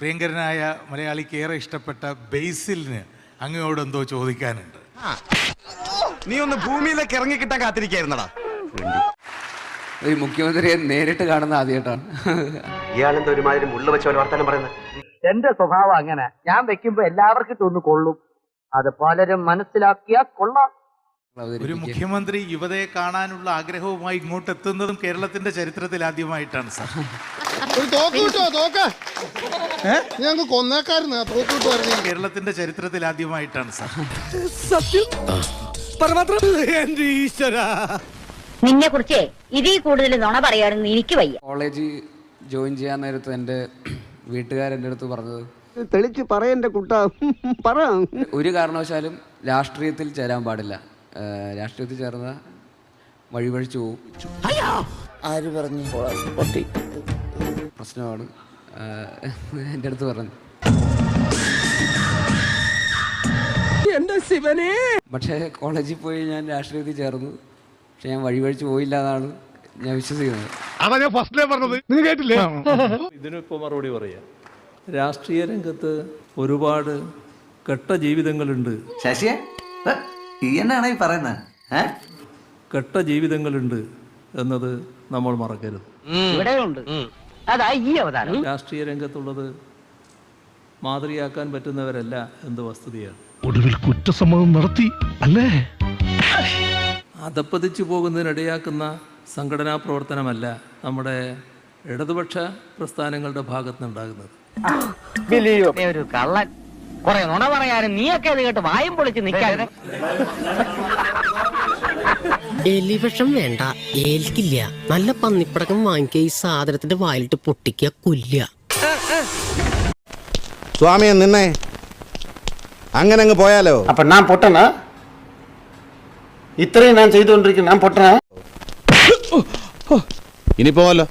പ്രിയങ്കരനായ മലയാളിക്ക് ഏറെ ഇഷ്ടപ്പെട്ട ബേസിലിന് അങ്ങയോട് എന്തോ ചോദിക്കാനുണ്ട്. നീ ഒന്ന് ഭൂമിയിലേക്ക് ഇറങ്ങിക്കിട്ടാൻ കാത്തിരിക്കായിരുന്നടാ. ഒരു മുഖ്യമന്ത്രിയെ നേരിട്ട് കാണുന്ന ആദ്യമായിട്ടാണ്. ഇയാളെന്താ ഒരുമാതിരി മുള്ള വെച്ച പോലെ വർത്താനം പറയുന്നത്? എന്റെ സ്വഭാവം അങ്ങനെ. ഞാൻ വെക്കുമ്പോ എല്ലാവർക്കും തോന്നു കൊള്ളും. അത് പലരും മനസ്സിലാക്കിയാ കൊള്ളാം. ഒരു മുഖ്യമന്ത്രി യുവതയെ കാണാനുള്ള ആഗ്രഹവുമായി ഇങ്ങോട്ട് എത്തുന്നതും കേരളത്തിന്റെ ചരിത്രത്തിൽ ആദ്യമായിട്ടാണ് സാർ. ഒരു തോക്ക് കിട്ടോ തോക്ക്? ഞങ്ങൾക്ക് കൊന്നേക്കായിരുന്നു ആ തോക്ക് കിട്ടുമായിരുന്നു കേരളത്തിന്റെ ചരിത്രത്തിൽ ആദ്യമായിട്ടാണ് സാർ നിന്നെ കുറിച്ച് ഇതിൽ കൂടുതൽ നുണ പറയാനൊന്നും എനിക്ക് വയ്യ. കോളേജ് ജോയിൻ ചെയ്യാൻ നേരത്ത് എന്റെ വീട്ടുകാരെന്റെ അടുത്ത് പറഞ്ഞത് തെളിച്ച് പറയന്റെ കുട്ട. പറ. ഒരു കാരണവശാലും രാഷ്ട്രീയത്തിൽ ചേരാൻ പാടില്ല. ഏഹ് രാഷ്ട്രീയത്തിൽ ചേർന്ന വഴിവഴിച്ചു പോകും ആര് പറഞ്ഞു? പൊട്ടി. പ്രശ്നമാണ്. എന്റെ അടുത്ത് പറഞ്ഞു. എന്റെ ശിവനെ! പക്ഷേ കോളേജിൽ പോയി ഞാൻ രാഷ്ട്രീയത്തിൽ ചേർന്നു. പക്ഷെ ഞാൻ വഴിവഴിച്ച് പോയില്ല എന്നാണ് ഞാൻ വിശ്വസിക്കുന്നത്. അതാ ഞാൻ ഫസ്റ്റ് പറഞ്ഞത്. നിങ്ങൾ കേട്ടില്ലേ? ഇതിനിപ്പോ മറുപടി പറയാം. രാഷ്ട്രീയ രംഗത്ത് ഒരുപാട് കെട്ട ജീവിതങ്ങളുണ്ട്. ശശിയെ? ഈ എന്നാണ് ഈ പറയുന്നത് കെട്ട ജീവിതങ്ങളുണ്ട് എന്നത് നമ്മൾ മറക്കരുത്. ഇവിടെ ഉണ്ട് അതാ ഈ അവതാരം. രാഷ്ട്രീയ രംഗത്തുള്ളത് മാതൃയാക്കാൻ പറ്റുന്നവരല്ല എന്ത് വസ്തുതയാണ്. ഒടുവിൽ കുറ്റസമ്മതം നടത്തി അല്ലേ? അതപ്പതിച്ചു പോകുന്നതിനിടയാക്കുന്ന സംഘടനാ പ്രവർത്തനമല്ല നമ്മുടെ ഇടതുപക്ഷ പ്രസ്ഥാനങ്ങളുടെ ഭാഗത്തുനിന്നുണ്ടാകുന്നത് ഒരു കള്ളൻ. കുറെ നുണ പറയാനും നീയൊക്കെ അത് കേട്ട് വായും പൊളിച്ച് നിൽക്കാൻ എലിവിഷം വേണ്ട. ഏൽക്കില്ല. നല്ല പന്നിപ്പടക്കം വാങ്ങിക്കുക. ഈ സാധനത്തിന്റെ വായിലിട്ട് പൊട്ടിക്കുക കൊല്ലുക. സ്വാമിയെ നിന്നെ അങ്ങനെ അങ്ങ് പോയാലോ? അപ്പൊ ഞാൻ പൊട്ടണ ഇത്രയും ഞാൻ ചെയ്തുകൊണ്ടിരിക്കുന്നു. ഞാൻ പൊട്ടനാ? ഇനി പോവല്ലോ